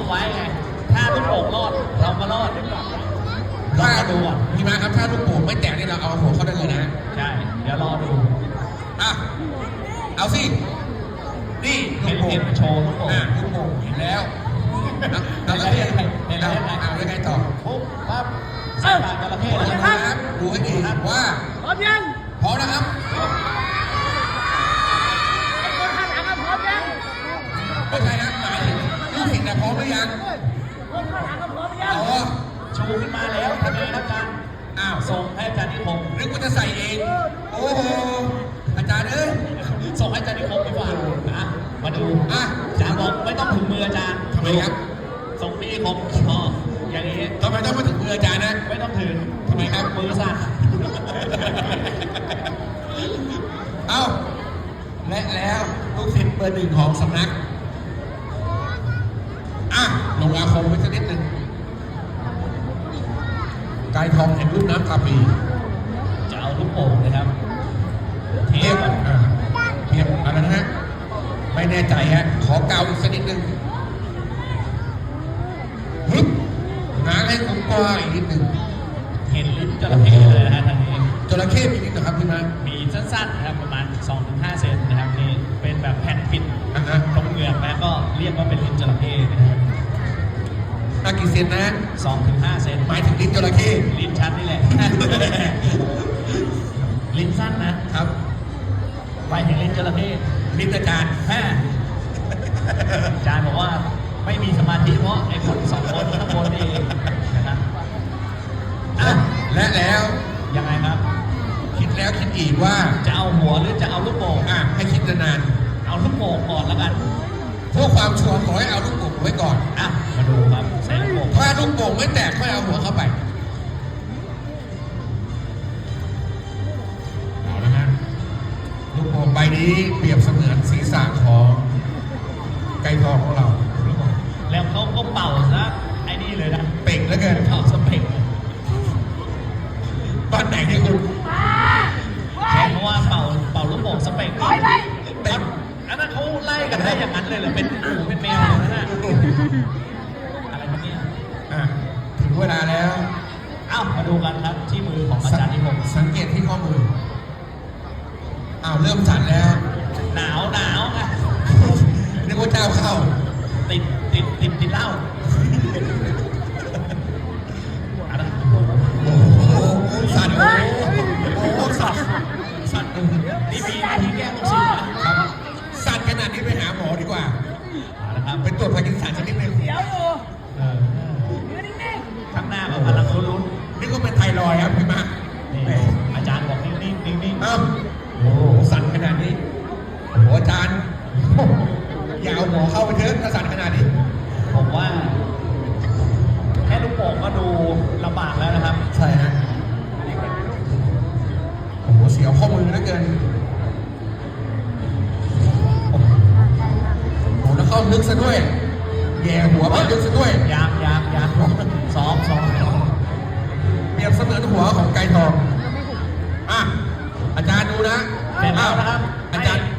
เอาไว้ไงถ้าลูกโป่งรอดเราก็รอดลองถ้ามาดูอะพี่มาครับถ้าลูกโป่งไม่แตกนี่เราเอาหัวเข้าได้เลยนะใช่เดี๋ยวรอดูอะเอาสินี่ลูเห็กนโป่งเห็นโชว์ลูกโป่งอะลูกโป่งเห็นแล้วเอาเอาแล้วเห็นแล้วเห็นแล้วเอาเอายังไงต่อปุ๊บปั๊บใส่ปากจระเข้ดูแล้วนะครับดูให้ดีว่าพร้อมยังพร้อมนะครับ พร้อมหรือยังคนข้างหลังอะพร้อมยังอ๋อชูขึ้นมาแล้วทำไงครับอาจารย์อ้าวส่งให้อาจารย์นิคมนึกว่าจะใส่เอง โอ้โหอาจารย์เอ้ยส่งให้อาจารย์นิคมดีกว่าอะมาดูอะอาจารย์บอกไม่ต้องถึงมืออาจารย์ทำไมครับส่งพี่นิคมอ๋ออย่างนี้ทำไมต้องมาถึงมืออาจารย์นะไม่ต้องถึงทำไมครับมือสั่นเอ้าและแล้วลูกศิษย์เบอร์หนึ่งของสำนักอะ ลงอาคมไว้สักนิดหนึ่งกายทองแห่งรุ่นน้ำตาปี จะเอาลูกโป่งนะครับเทียบอนอ่าเทียบอะไรนะฮะไม่แน่ใจฮะขอเกาอีกสักนิดหนึ่งฮึบง้างให้คุ้มกว้างอีกนิดหนึ่งเห็นลิ้นจระเข้เลยนะฮะทางนี้จระเข้มีนิดนะครับพี่มามีสั้นๆนะครับประมาณ 2-5 เซนนะครับนี่เป็นแบบแผ่นปิดอะนะตรงเหงือกนะก็เรียกว่าเป็นลิ้นจระเข้นะครับ น่ากี่เซนนะฮะ2-5เซนหมายถึงลิ้นจระเข้ลิ้นชัดนี่แหละ ลิ้นสั้นนะครับไปถึงลิ้นจระเข้ลิ้นอาจารย์แม่อาจารย์บอกว่าไม่มีสมาธิเพราะไอ้คนสองคนข้างบนนี่เองนะครับอะและแล้วยังไงครับ คิดแล้วคิดอีกว่าจะเอาหัวหรือจะเอาลูกโป่งอะให้คิดนานเอาลูกโป่งก่อนแล้วกันๆเพื่อความชัวร์ขอให้เอาลูกโป่ง ไว้ก่อนอะมาดูครับใส่ลูกโป่งถ้าลูกโป่งไม่แตกค่อยเอาหัวเข้าไปเอาละฮะลูกโป่งใบนี้เปรียบเสมือน เขากันได้อย่างนั้นเลยเหรอ เป็นหมูเป็นแมวเลยนะอะไรครับเนี่ยอะถึงเวลาแล้ว อ้าว มาดูกันครับที่มือของอาจารย์นิคมสังเกตที่ข้อมือ อ้าว เริ่มสั่นแล้ว อ้าวโอ้หสั่นขนาดนี้หัวจานยาวหมอเข้าไปเถอะถ้าสั่นขนาดนี้ ผมว่า แค่ลูกโป่งก็ดูลำบากแล้วนะครับ ใช่ฮะโอ้โหเสียวข้อมือเหลือเกินโอ้หแล้วเข้าลึกซะด้วยแย่หัวไปลึกซะด้วย ยามยามยามซ้อมซ้อมเปรียบเสมือนหัวของไก่ทอง จารย์ดูนะ เสร็อาจารย์